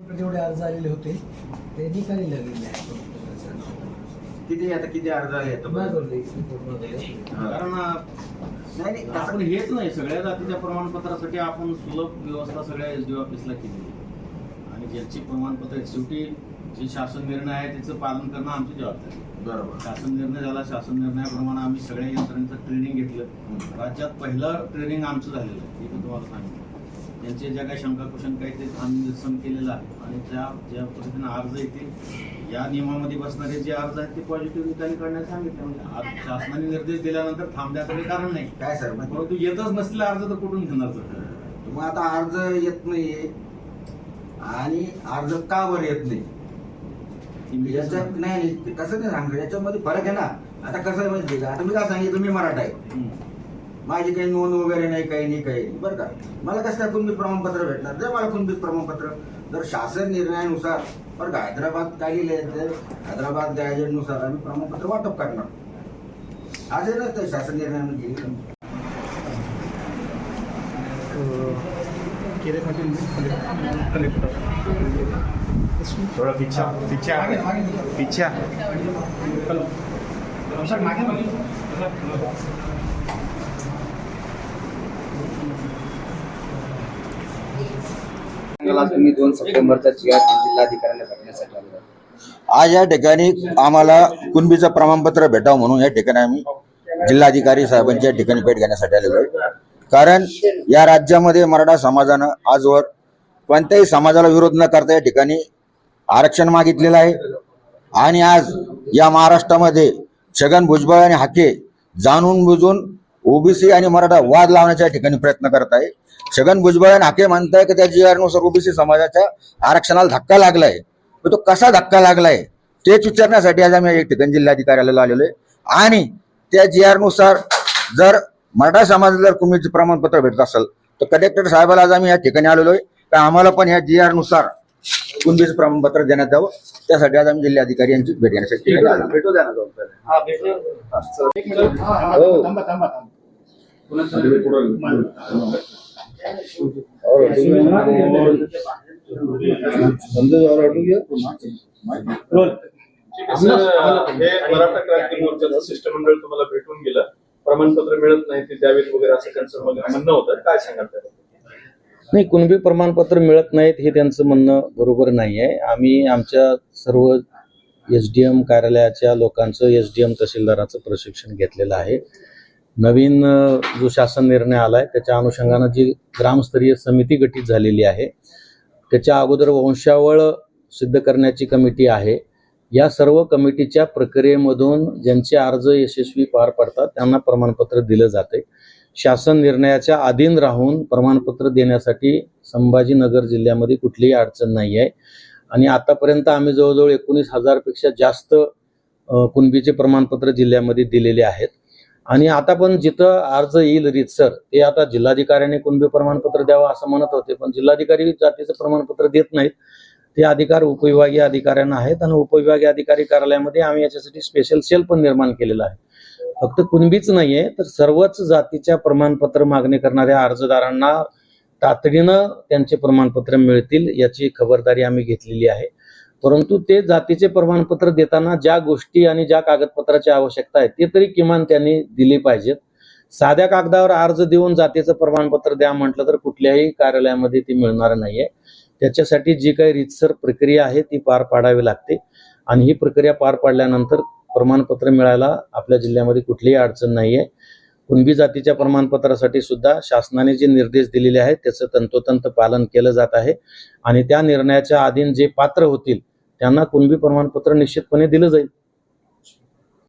जेवढे अर्ज आलेले होते ते निकाली लागलेले आहेत किती आता किती अर्ज आले आहेत? हा. कारण नाही नाही आपण हेच नाही सगळ्या जातीच्या प्रमाणपत्रासाठी आपण सुलभ व्यवस्था सगळ्या एस डी ऑफिसला केली आहे. आणि ज्याची प्रमाणपत्र शेवटी जे शासन निर्णय आहे त्याचं पालन करणं आमची जबाबदारी आहे. बरोबर शासन निर्णय झाला शासन निर्णयाप्रमाणे आम्ही सगळ्या यंत्रणांचं ट्रेनिंग घेतलं. राज्यात पहिलं ट्रेनिंग आमचं झालेलं आहे हे मी तुम्हाला सांगितलं त्यांचे ज्या काही शंका कुशन काही ते आम्ही निरसन केलेलं आहे. आणि त्या ज्या पद्धतीने अर्ज येतील या नियमामध्ये बसणारे जे अर्ज आहेत ते पॉझिटिव्ह निकाली काढण्यास सांगितलं. म्हणजे आज शासनाने निर्देश दिल्यानंतर थांबण्याचं काही कारण नाही. काय सर? मग परंतु येतच नसलेला अर्ज तर कुठून घेणार सर? मग आता अर्ज येत नाहीये. आणि अर्ज का बरं येत नाही? याच्यात नाही नाही, कसं नाही सांगतो याच्यामध्ये फरक आहे ना. आता कसं आहे माहिती आहे का? आता मी काय सांगितलं? मी मराठा आहे. हम्म. माझी काही नोंद वगैरे नाही काही नाही काही नाही. बरं का? मला कसं काय कुणबी प्रमाणपत्र भेटणार? जर मला कुणबी प्रमाणपत्र. जर शासन निर्णयानुसार बरं का हैदराबाद काय लिहिले तर हैदराबाद गॅजेटनुसार आम्ही प्रमाणपत्र वाटप करणार. आज ना ते शासन निर्णयाने केली थोड़ा पीछा पीछा. पीछा. तुम्ही दोन सप्टेंबरचा जिल्हाधिकाऱ्यांना भेटण्यासाठी आज या ठिकाणी आम्हाला कुणबीचं प्रमाणपत्र भेटावं म्हणून या ठिकाणी आम्ही जिल्हाधिकारी साहेबांच्या ठिकाणी भेट घेण्यासाठी आलेलो आहे. कारण या राज्यामध्ये मराठा समाजानं आजवर कोणत्याही समाजाला विरोध न करता या ठिकाणी आरक्षण मागितलेलं आहे. आणि आज या महाराष्ट्रामध्ये छगन भुजबळ आणि हाके जाणून बुजून ओबीसी आणि मराठा वाद लावण्याच्या ठिकाणी प्रयत्न करत आहे. छगन भुजबळ आणि हाके म्हणताय की त्या जी आरनुसार ओबीसी समाजाच्या आरक्षणाला धक्का लागलाय. तर तो कसा धक्का लागलाय? तेच विचारण्यासाठी आज आम्ही या ठिकाणी जिल्हाधिकाऱ्याला आलेलो आहे. आणि त्या जी आरनुसार जर मराठा समाजाला जर कुणबीचं प्रमाणपत्र भेटत असेल तर कलेक्टर साहेबाला आज आम्ही या ठिकाणी आलेलो आहे. तर आम्हाला पण ह्या जी आरनुसार कुणबीचं प्रमाणपत्र देण्यात यावं. त्यासाठी आज आम्ही जिल्हाधिकारी यांची भेट घेण्यासाठी मराठा क्रांती मोर्चाचं शिष्टमंडळ तुम्हाला भेटून गेलं प्रमाणपत्र मिळत नाही ते द्यावेत वगैरे असं त्यांचं म्हणणं होतं काय सांगाल नाही कुणबी प्रमाणपत्र मिळत नाहीत हे त्यांचं म्हणणं बरोबर नाही आहे. आम्ही आमच्या सर्व एस डी एम कार्यालयाच्या लोकांचं एस डी एम तहसीलदाराचं प्रशिक्षण घेतलेलं आहे. नवीन जो शासन निर्णय आला आहे त्याच्या अनुषंगानं जी ग्रामस्तरीय समिती गठीत झालेली आहे त्याच्या अगोदर वंशावळ सिद्ध करण्याची कमिटी आहे. या सर्व कमिटीच्या प्रक्रियेमधून ज्यांचे अर्ज यशस्वी पार पडतात त्यांना प्रमाणपत्र दिलं जाते. शासन निर्णयाच्या अधीन राहून प्रमाणपत्र देण्यासाठी संभाजीनगर जिल्ह्यामध्ये कुठलीही अडचण नाही आहे. आणि आतापर्यंत आम्ही जवळजवळ एकोणीस हजारपेक्षा जास्त कुणबीचे प्रमाणपत्र जिल्ह्यामध्ये दिलेले आहेत. आणि आता पण जिथं अर्ज येईल रीतसर ते आता जिल्हाधिकाऱ्याने कुणबी प्रमाणपत्र द्यावं असं म्हणत होते पण जिल्हाधिकारी जातीचं प्रमाणपत्र देत नाहीत. ते अधिकार उपविभागीय अधिकाऱ्यांना आहेत आणि उपविभागीय अधिकारी कार्यालयामध्ये आम्ही याच्यासाठी स्पेशल सेल पण निर्माण केलेला आहे. फक्त कुणबीच नाहीये तर सर्वच जातीच्या प्रमाणपत्र मागणी करणाऱ्या अर्जदारांना तातडीनं त्यांचे प्रमाणपत्र मिळतील याची खबरदारी आम्ही घेतलेली आहे. परंतु ते जातीचे प्रमाणपत्र देताना ज्या गोष्टी आणि ज्या कागदपत्राची आवश्यकता आहे ते तरी किमान त्यांनी दिली पाहिजेत. साध्या कागदावर अर्ज देऊन जातीचं प्रमाणपत्र द्या म्हटलं तर कुठल्याही कार्यालयामध्ये ती मिळणार नाहीये. त्याच्यासाठी जी काही रितसर प्रक्रिया आहे ती पार पाडावी लागते. आणि ही प्रक्रिया पार पाडल्यानंतर प्रमाणपत्र मिळायला आपल्या जिल्ह्यामध्ये कुठलीही अडचण नाहीये. कुणबी जातीच्या प्रमाणपत्रासाठी सुद्धा शासनाने जे निर्देश दिलेले आहेत त्याचं तंतोतंत पालन केलं जात आहे. आणि त्या निर्णयाच्या अधीन जे पात्र होतील त्यांना कुणबी प्रमाणपत्र निश्चितपणे दिलं जाईल.